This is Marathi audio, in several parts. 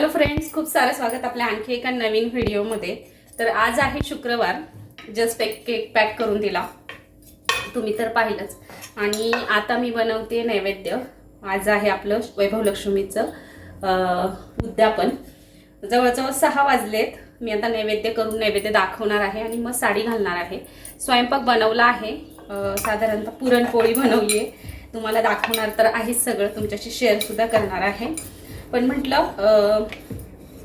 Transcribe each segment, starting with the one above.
हॅलो फ्रेंड्स खूप सारं स्वागत आपल्या आणखी एका नवीन व्हिडिओमध्ये. तर आज आहे शुक्रवार. जस्ट एक केक पॅक करून दिला. तुम्ही तर पाहिलंच. आणि आता मी बनवते नैवेद्य. आज आहे आपलं वैभव लक्ष्मीचं उद्यापन. जवळजवळ सहा वाजलेत. मी आता नैवेद्य करून नैवेद्य दाखवणार आहे आणि मग साडी घालणार आहे. स्वयंपाक बनवला आहे. साधारणतः पुरणपोळी बनवली आहे. तुम्हाला दाखवणार तर आहेच सगळं. तुमच्याशी शेअरसुद्धा करणार आहे. पण म्हटलं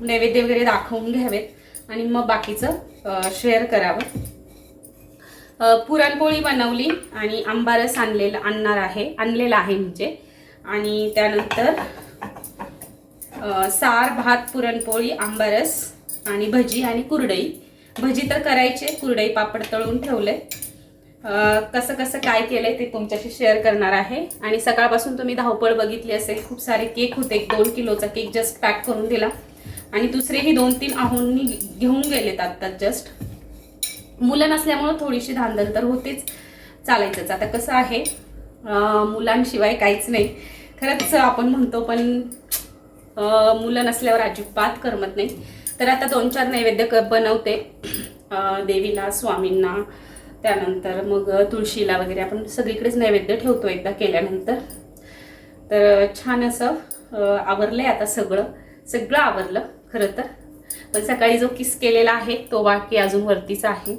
नैवेद्य वगैरे दाखवून घ्यावेत आणि मग बाकीचं शेअर करावं. पुरणपोळी बनवली आणि आंबारस आणलेला आणणार आहे आणलेला आहे म्हणजे. आणि त्यानंतर सार भात पुरणपोळी आंबारस आणि भजी आणि कुरडई. भजी तर करायचे कुरडई पापड तळून ठेवले. कसं कसं काय केलंय ते तुमच्याशी शेअर करणार आहे. आणि सकाळपासून तुम्ही धावपळ बघितली असेल खूप सारे केक होते. एक दोन किलोचा केक जस्ट पॅक करून दिला. आणि दुसरेही दोन तीन आहोंनी घेऊन गेलेत आत्ता जस्ट मुलं नसल्यामुळं थोडीशी धांदल तर होतेच. चालायचंच. आता कसं आहे मुलांशिवाय काहीच नाही. खरंच आपण म्हणतो पण मुलं नसल्यावर अजिबात करमत नाही. तर आता दोन चार नैवेद्य क बनवते. देवीला स्वामींना त्यानंतर मग तुळशीला वगैरे आपण सगळीकडेच नैवेद्य ठेवतो एकदा केल्यानंतर. तर छान असं आवरलं आवरलंय आता सगळं. सगळं आवरलं खरं तर. पण सकाळी जो किस केलेला आहे तो बाकी अजून वरतीचा आहे.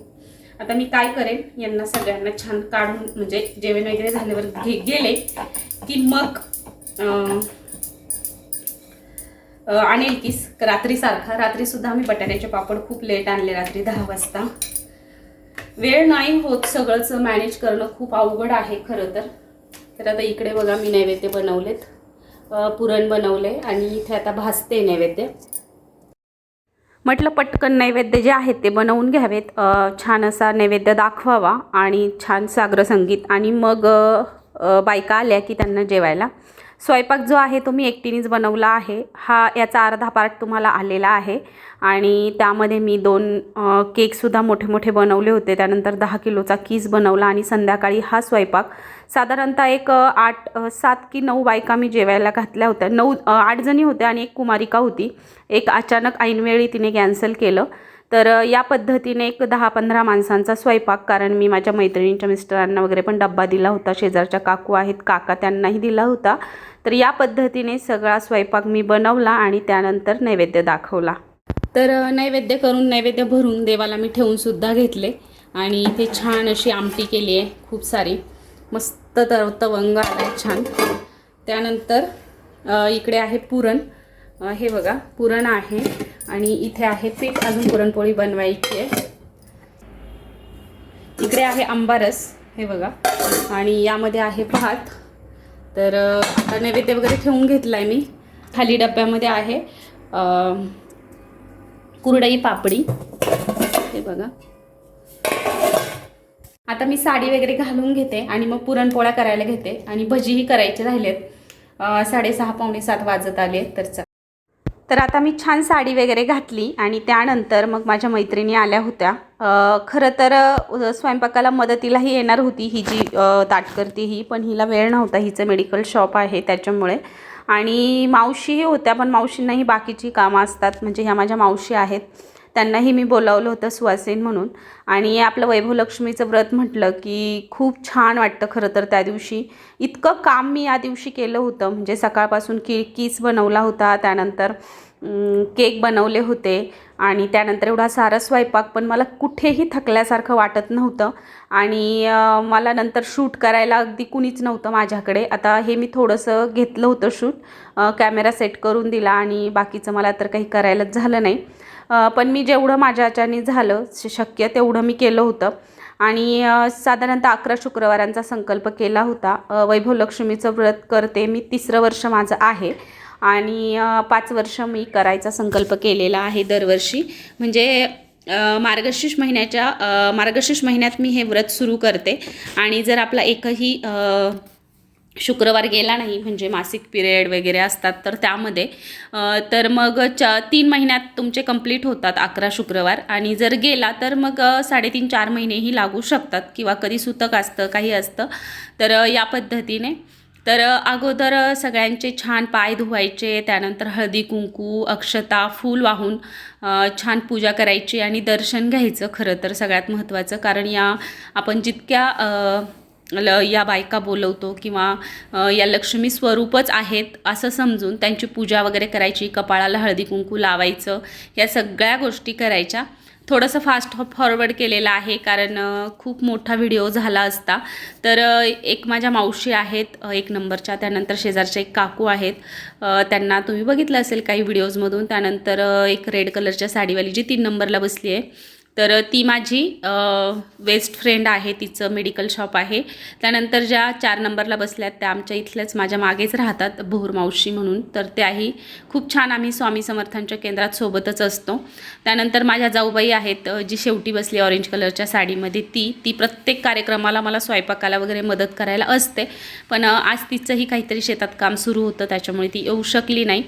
आता मी काय करेन यांना सगळ्यांना छान काढून म्हणजे जेवण वगैरे झाल्यावर घे गेले की मग आणेल किस. रात्रीसारखा. रात्रीसुद्धा आम्ही बटाट्याचे पापड खूप लेट आणले रात्री दहा वाजता. वेळ नाही होत सगळंच मॅनेज करणं खूप अवघड आहे खरं तर. तर आता इकडे बघा मी नैवेद्य बनवलेत. पुरण बनवले आणि इथे आता भाजते नैवेद्य. म्हटलं पटकन नैवेद्य जे आहेत ते बनवून घ्यावेत. छान असा नैवेद्य दाखवावा आणि छान सागर संगीत आणि मग बायका आल्या की त्यांना जेवायला. स्वयंपाक जो आहे तो मी एकटीनेच बनवला आहे. हा याचा अर्धा पार्ट तुम्हाला आलेला आहे. आणि त्यामध्ये मी दोन केकसुद्धा मोठे मोठे बनवले होते. त्यानंतर दहा किलोचा कीस बनवला आणि संध्याकाळी हा स्वयंपाक. साधारणतः एक आठ सात की नऊ बायका मी जेवायला घातल्या होत्या. नऊ आठ जणी होत्या आणि एक कुमारिका होती. एक अचानक ऐनवेळी तिने कॅन्सल केलं. तर या पद्धतीने एक दहा पंधरा माणसांचा स्वयंपाक कारण मी माझ्या मैत्रिणींच्या मिस्टरांना वगैरे पण डब्बा दिला होता. शेजारच्या काकू आहेत काका त्यांनाही दिला होता. तर या पद्धतीने सगळा स्वयंपाक मी बनवला आणि त्यानंतर नैवेद्य दाखवला. तर नैवेद्य करून नैवेद्य भरून देवाला मी ठेवूनसुद्धा घेतले. आणि इथे छान अशी आमटी केली आहे खूप सारी. मस्त तर तवंग आला छान. त्यानंतर इकडे आहे पुरण. हे बघा पुरण आहे. आणि इथे आहे पीठ अजून पुरणपोळी बनवायची आहे. इकडे आहे आंबारस हे बघा. आणि यामध्ये आहे भात. तर आता नैवेद्य वगैरे ठेवून घेतला आहे मी. खाली डब्यामध्ये आहे कुरडई पापडी. हे बघा. आता मी साडी वगैरे घालून घेते आणि मग पुरणपोळ्या करायला घेते. आणि भजीही करायचे राहिलेत. साडेसहा पावणे सात वाजत आले तर चला. तर आता मी छान साडी वगैरे घातली आणि त्यानंतर मग माझ्या मैत्रिणी आल्या होत्या. खरं तर स्वयंपाकाला मदतीलाही येणार होती ही जी अ, ताटकर्ती ही पण हिला वेळ नव्हता. हिचं मेडिकल शॉप आहे त्याच्यामुळे. आणि मावशीही होत्या पण मावशींनाही बाकीची कामं असतात. म्हणजे ह्या माझ्या मावशी आहेत. त्यांनाही मी बोलावलं होतं सुवासीन म्हणून. आणि आपलं वैभव लक्ष्मीचं व्रत म्हटलं की खूप छान वाटतं खरं तर त्या दिवशी. इतकं काम मी या दिवशी केलं होतं. म्हणजे सकाळपासून की कीस बनवला होता त्यानंतर केक बनवले होते. आणि त्यानंतर एवढा सारा स्वयंपाक पण मला कुठेही थकल्यासारखं वाटत नव्हतं. आणि मला नंतर शूट करायला अगदी कुणीच नव्हतं माझ्याकडे. आता हे मी थोडंसं घेतलं होतं शूट. कॅमेरा सेट करून दिला आणि बाकीचं मला तर काही करायलाच झालं नाही. पण मी जेवढं माझ्या याच्याने झालं श- शक्य तेवढं मी केलं होतं. आणि साधारणतः अकरा शुक्रवारांचा संकल्प केला होता. वैभव लक्ष्मीचं व्रत करते मी तिसरं वर्ष माझं आहे. आणि पाच वर्ष मी करायचा संकल्प केलेला आहे दरवर्षी. म्हणजे मार्गशीर्ष महिन्याच्या मार्गशीर्ष महिन्यात मी हे व्रत सुरू करते. आणि जर आपला एकही शुक्रवार गेला नाही म्हणजे मासिक पिरियड वगैरे असतात तर त्यामध्ये तर मग च तीन महिन्यात तुमचे कंप्लीट होतात अकरा शुक्रवार. आणि जर गेला तर मग साडेतीन चार महिनेही लागू शकतात किंवा कधी सुतक असतं काही असतं. तर या पद्धतीने. तर अगोदर सगळ्यांचे छान पाय धुवायचे त्यानंतर हळदी कुंकू अक्षता फूल वाहून छान पूजा करायची आणि दर्शन घ्यायचं खरं तर सगळ्यात महत्त्वाचं. कारण या आपण जितक्या ल या बायका बोलवतो किंवा या लक्ष्मी स्वरूपच आहेत असं समजून त्यांची पूजा वगैरे करायची कपाळाला हळदी कुंकू लावायचं या सगळ्या गोष्टी करायच्या. थोडंसं फास्ट फॉरवर्ड केलेलं आहे कारण खूप मोठा व्हिडिओ झाला असता. तर एक माझ्या मावशी आहेत एक नंबरच्या त्यानंतर शेजारच्या एक काकू आहेत. त्यांना तुम्ही बघितलं असेल काही व्हिडिओजमधून त्यानंतर एक रेड कलरच्या साडीवाली जी तीन नंबरला बसली आहे. तर ती माझी बेस्ट फ्रेंड आहे तिचं मेडिकल शॉप आहे. त्यानंतर ज्या चार नंबरला बसल्यात त्या आमच्या इथल्याच माझ्या मागेच राहतात भोर मावशी म्हणून. तर त्याही खूप छान आम्ही स्वामी समर्थांच्या केंद्रात सोबतच असतो. त्यानंतर माझ्या जाऊबाई आहेत जी शेवटी बसली ऑरेंज कलरच्या साडीमध्ये ती ती प्रत्येक कार्यक्रमाला मला स्वयंपाकाला वगैरे मदत करायला असते. पण आज तिचंही काहीतरी शेतात काम सुरू होतं त्याच्यामुळे ती येऊ शकली नाही.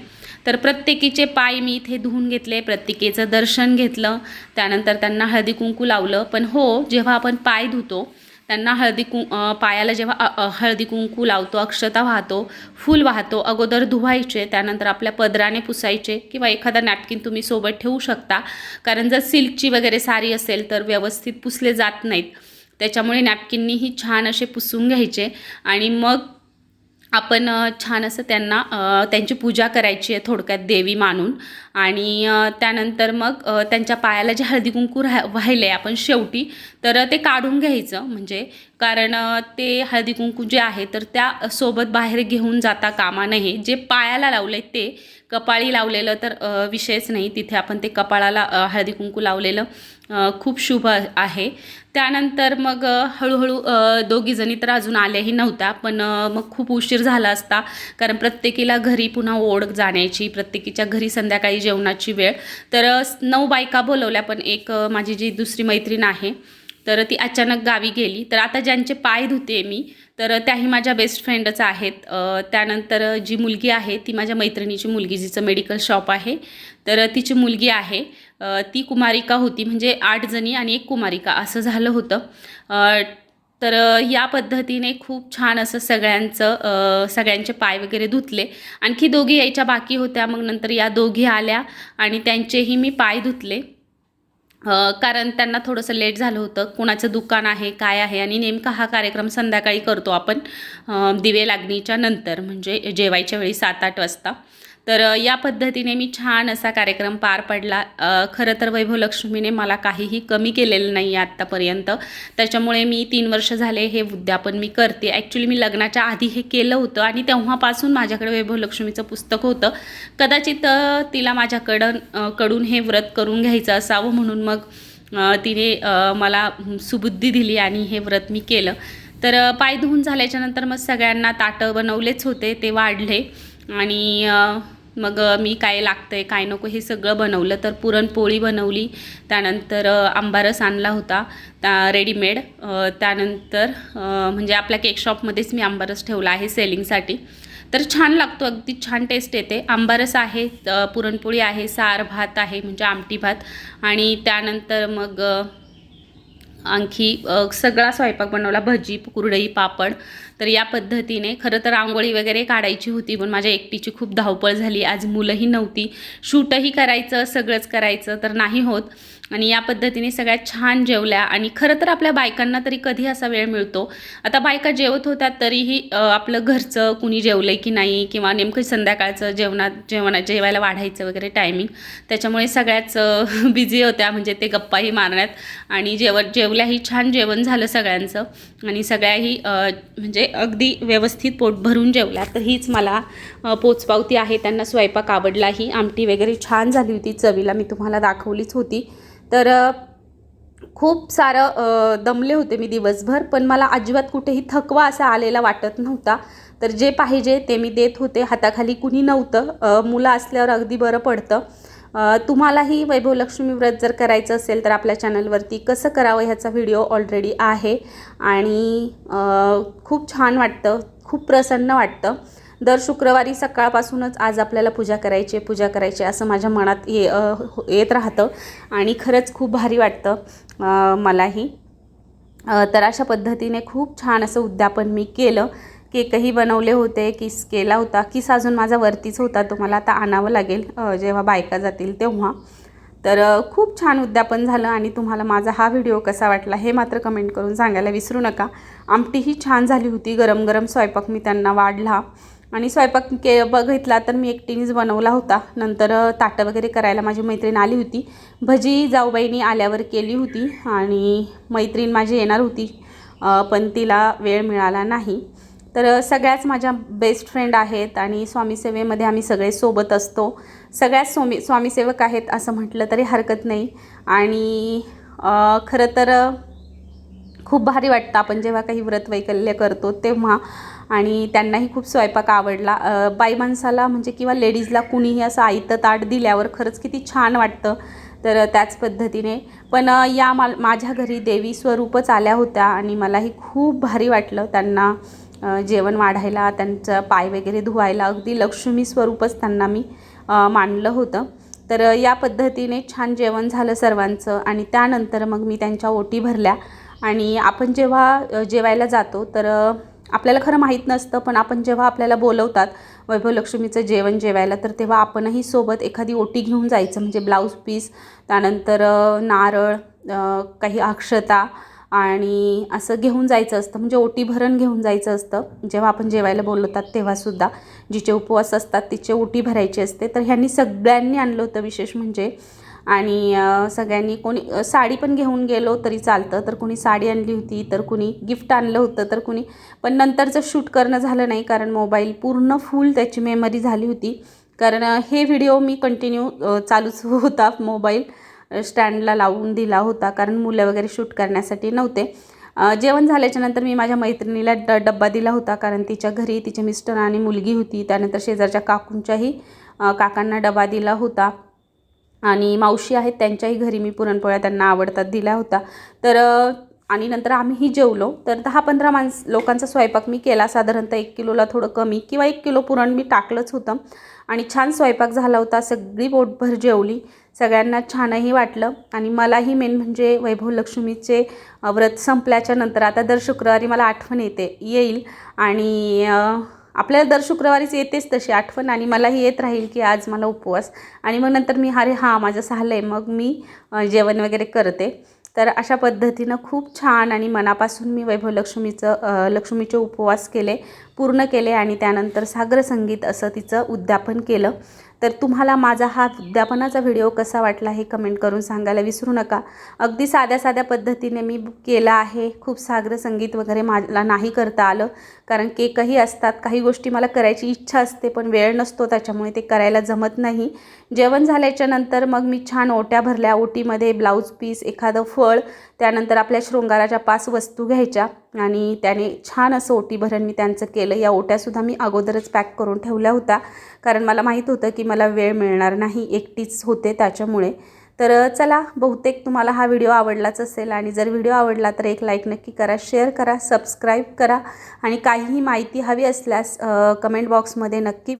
तर प्रत्येकीचे पाय मी इथे धुवून घेतले प्रत्येकीचं दर्शन घेतलं त्यानंतर त्यांना हळदी कुंकू लावलं. पण हो जेव्हा आपण पाय धुतो त्यांना हळदी कुं पायाला जेव्हा हळदी कुंकू लावतो अक्षता वाहतो फूल वाहतो अगोदर धुवायचे त्यानंतर आपल्या पदराने पुसायचे किंवा एखादा नॅपकिन तुम्ही सोबत ठेवू शकता. कारण जर सिल्कची वगैरे साडी असेल तर व्यवस्थित पुसले जात नाहीत. त्याच्यामुळे नॅपकिननीही छान असे पुसून घ्यायचे. आणि मग आपण छान असं त्यांना त्यांची पूजा करायची आहे थोडक्यात देवी मानून. आणि त्यानंतर मग त्यांच्या पायाला जे हळदी कुंकू राह वाहिले आपण शेवटी तर ते काढून घ्यायचं. म्हणजे कारण ते हळदी कुंकू जे आहे तर त्या सोबत बाहेर घेऊन जाता कामा नये. जे पायाला लावले ते कपाळी लावलेलं तर विषयच नाही. तिथे आपण ते कपाळाला हळदी कुंकू लावलेलं खूप शुभ आहे. त्यानंतर मग हळूहळू दोघीजणी तर अजून आल्याही नव्हत्या पण मग खूप उशीर झाला असता. कारण प्रत्येकीला घरी पुन्हा ओढ जाण्याची प्रत्येकीच्या घरी संध्याकाळी जेवणाची वेळ. तर नऊ बायका बोलवल्या पण एक माझी जी दुसरी मैत्रीण आहे तर ती अचानक गावी गेली. तर आता ज्यांचे पाय धुते मी तर त्याही माझ्या बेस्ट फ्रेंडच आहेत. त्यानंतर जी मुलगी आहे ती माझ्या मैत्रिणीची मुलगी जिचं मेडिकल शॉप आहे. तर तिची मुलगी आहे. ती कुमारिका होती म्हणजे आठ जणी आणि एक कुमारिका असं झालं होतं. तर या पद्धतीने खूप छान असं सगळ्यांचं सगळ्यांचे पाय वगैरे धुतले. आणखी दोघी यायच्या बाकी होत्या मग नंतर या दोघी आल्या आणि त्यांचेही मी पाय धुतले. कारण त्यांना थोडंसं लेट झालं होतं. कोणाचं दुकान आहे काय आहे आणि नेमका हा कार्यक्रम संध्याकाळी करतो आपण दिवे लागणीच्या नंतर म्हणजे जेवायच्या वेळी सात आठ वाजता. तर या पद्धतीने मी छान असा कार्यक्रम पार पडला. खरं तर वैभव लक्ष्मीने मला काहीही कमी केलेलं नाही आहे आत्तापर्यंत. त्याच्यामुळे मी तीन वर्ष झाले हे उद्यापन मी करते. ॲक्च्युली मी लग्नाच्या आधी हे केलं होतं आणि तेव्हापासून माझ्याकडे वैभव लक्ष्मीचं पुस्तक होतं. कदाचित तिला माझ्याकडं कडून हे व्रत करून घ्यायचं असावं म्हणून मग तिने मला सुबुद्धी दिली आणि हे व्रत मी केलं. तर पाय धुवून झाल्याच्यानंतर मग सगळ्यांना ताटं बनवलेच होते. ते वाढले आणि मग मी काय लागतं आहे काय नको हे सगळं बनवलं. तर पुरणपोळी बनवली. त्यानंतर आंबारस आणला होता त्या रेडीमेड त्यानंतर म्हणजे आपल्या केक शॉपमध्येच मी आंबारस ठेवला आहे सेलिंगसाठी तर छान लागतो अगदी छान टेस्ट येते. आंबारस आहे पुरणपोळी आहे सार भात आहे म्हणजे आमटी भात. आणि त्यानंतर मग आणखी सगळा स्वयंपाक बनवला भजी कुरडई पापड. तर या पद्धतीने खरं तर रांगोळी वगैरे काढायची होती पण माझ्या एकटीची खूप धावपळ झाली. आज मुलंही नव्हती. शूटही करायचं सगळंच करायचं तर नाही होत. आणि या पद्धतीने सगळ्यात छान जेवल्या आणि खरं तर आपल्या बायकांना तरी कधी असा वेळ मिळतो. आता बायका जेवत होत्या तरीही आपलं घरचं कुणी जेवलं की नाही किंवा नेमकं संध्याकाळचं जेवणात जेवणा जेवायला वाढायचं वगैरे टायमिंग त्याच्यामुळे सगळ्याच बिझी होत्या. म्हणजे ते गप्पाही मारण्यात आणि जेवण जेवल्याही छान जेवण झालं सगळ्यांचं आणि सगळ्याही म्हणजे अगदी व्यवस्थित पोट भरून जेवल्या. तर हीच मला पोचपावती आहे. त्यांना स्वयंपाक आवडलाही. आमटी वगैरे छान झाली होती. चवीला मी तुम्हाला दाखवलीच होती. तर खूप सारं दमले होते मी दिवसभर पण मला अजिबात कुठेही थकवा असा आलेला वाटत नव्हता. तर जे पाहिजे ते मी देत होते. हाताखाली कुणी नव्हतं. मुलं असल्यावर अगदी बरं पडतं. तुम्हालाही वैभव लक्ष्मी व्रत जर करायचं असेल तर आपल्या चॅनलवरती कसं करावं ह्याचा व्हिडिओ ऑलरेडी आहे. आणि खूप छान वाटतं. खूप प्रसन्न वाटतं. दर शुक्रवारी सकाळपासूनच आज आपल्याला पूजा करायची आहे पूजा करायची आहे असं माझ्या मनात ये हो, येत राहतं. आणि खरंच खूप भारी वाटतं मलाही. तर अशा पद्धतीने खूप छान असं उद्यापन मी केलं. केकही बनवले होते किस केला होता किस अजून माझा वरतीच होता तो मला आता आणावं लागेल जेव्हा बायका जातील तेव्हा. तर खूप छान उद्यापन झालं आणि तुम्हाला माझा हा व्हिडिओ कसा वाटला हे मात्र कमेंट करून सांगायला विसरू नका. आमटीही छान झाली होती गरम गरम स्वयंपाक मी त्यांना वाढला. आणि स्वयंपाक के बघितला तर मी एकटीनेच बनवला होता. नंतर ताटं वगैरे करायला माझी मैत्रीण आली होती. भजी जाऊबाईनी आल्यावर केली होती आणि मैत्रीण माझी येणार होती पण तिला वेळ मिळाला नाही. तर सगळ्याच माझ्या बेस्ट फ्रेंड आहेत आणि स्वामीसेवेमध्ये आम्ही सगळे सोबत असतो. सगळ्याच स्वामी स्वामीसेवक आहेत असं म्हटलं तरी हरकत नाही. आणि खरं तर खूप भारी वाटतं आपण जेव्हा काही व्रत वैकल्य करतो तेव्हा आणि त्यांनाही खूप स्वयंपाक आवडला. बाई माणसाला म्हणजे किंवा लेडीजला कुणीही असं आयतं ताट दिल्यावर खरंच किती छान वाटतं. तर त्याच पद्धतीने. पण या मा माझ्या घरी देवी स्वरूपच आल्या होत्या आणि मलाही खूप भारी वाटलं त्यांना जेवण वाढायला त्यांचं पाय वगैरे धुवायला. अगदी लक्ष्मी स्वरूपच त्यांना मी मानलं होतं. तर या पद्धतीने छान जेवण झालं सर्वांचं आणि त्यानंतर मग मी त्यांच्या ओटी भरल्या. आणि आपण जेव्हा जेवायला जातो तर आपल्याला खरं माहीत नसतं पण आपण जेव्हा आपल्याला बोलवतात वैभवलक्ष्मीचं जेवण जेवायला तर तेव्हा आपणही सोबत एखादी ओटी घेऊन जायचं म्हणजे ब्लाऊज पीस त्यानंतर नारळ काही अक्षता आणि असं घेऊन जायचं असतं म्हणजे ओटी भरण घेऊन जायचं असतं. जेव्हा आपण जेवायला बोलवतात तेव्हासुद्धा जिचे उपवास असतात तिचे ओटी भरायची असते. तर ह्यांनी सगळ्यांनी आणलं होतं विशेष म्हणजे आणि सगळ्यांनी कोणी साडी पण घेऊन गेलो तरी चालतं. तर कोणी साडी आणली होती तर कुणी गिफ्ट आणलं होतं तर कुणी पण नंतरचं शूट करणं झालं नाही कारण मोबाईल पूर्ण फुल त्याची मेमरी झाली होती. कारण हे व्हिडिओ मी कंटिन्यू चालूच होता मोबाईल स्टँडला लावून दिला होता कारण मुलं वगैरे शूट करण्यासाठी नव्हते. जेवण झाल्याच्यानंतर मी माझ्या मैत्रिणीला ड डब्बा दिला होता कारण तिच्या घरी तिचे मिस्टर आणि मुलगी होती. त्यानंतर शेजारच्या काकूंच्याही काकांना डबा दिला होता. आणि मावशी आहेत त्यांच्याही घरी मी पुरणपोळ्या त्यांना आवडतात दिल्या होता तर आणि नंतर आम्हीही जेवलो. तर दहा पंधरा माणस लोकांचा स्वयंपाक मी केला. साधारणतः एक किलोला थोडं कमी किंवा एक किलो पुरण मी टाकलंच होतं. आणि छान स्वयंपाक झाला होता. सगळी पोटभर जेवली. सगळ्यांना छानही वाटलं. आणि मलाही मेन म्हणजे वैभव लक्ष्मीचे व्रत संपल्याच्या नंतर आता दर शुक्रवारी मला आठवण येते येईल. आणि आपल्याला दर शुक्रवारीच येतेच तशी आठवण आणि मलाही येत राहील की आज मला उपवास. आणि मग नंतर मी अरे हां माझं झालं आहे मग मी जेवण वगैरे करते. तर अशा पद्धतीनं खूप छान आणि मनापासून मी वैभव लक्ष्मीचं लक्ष्मीचे उपवास केले पूर्ण केले आणि त्यानंतर सागर संगीत असं तिचं उद्यापन केलं. तर तुम्हाला माझा हा उद्यापनाचा व्हिडिओ कसा वाटला हे कमेंट करून सांगायला विसरू नका. अगदी साध्या साध्या पद्धतीने मी केला आहे. खूप सागर संगीत वगैरे मला नाही करता आलं. कारण केकही असतात काही गोष्टी मला करायची इच्छा असते पण वेळ नसतो त्याच्यामुळे ते करायला जमत नाही. जेवण झाल्याच्यानंतर मग मी छान ओट्या भरल्या. ओटीमध्ये ब्लाऊज पीस एखादं फळ त्यानंतर आपल्या शृंगाराच्या पाच वस्तू घ्यायच्या आणि त्याने छान असं ओटी भरण मी त्यांचं केलं. या ओट्यासुद्धा मी अगोदरच पॅक करून ठेवल्या होत्या. कारण मला माहीत होतं की मला वेळ मिळणार नाही एकटीच होते त्याच्यामुळे. तर चला बहुतेक तुम्हाला हा व्हिडिओ आवडलाच असेल आणि जर व्हिडिओ आवडला तर एक लाईक नक्की करा शेअर करा सबस्क्राईब करा आणि काहीही माहिती हवी असल्यास कमेंट बॉक्समध्ये नक्की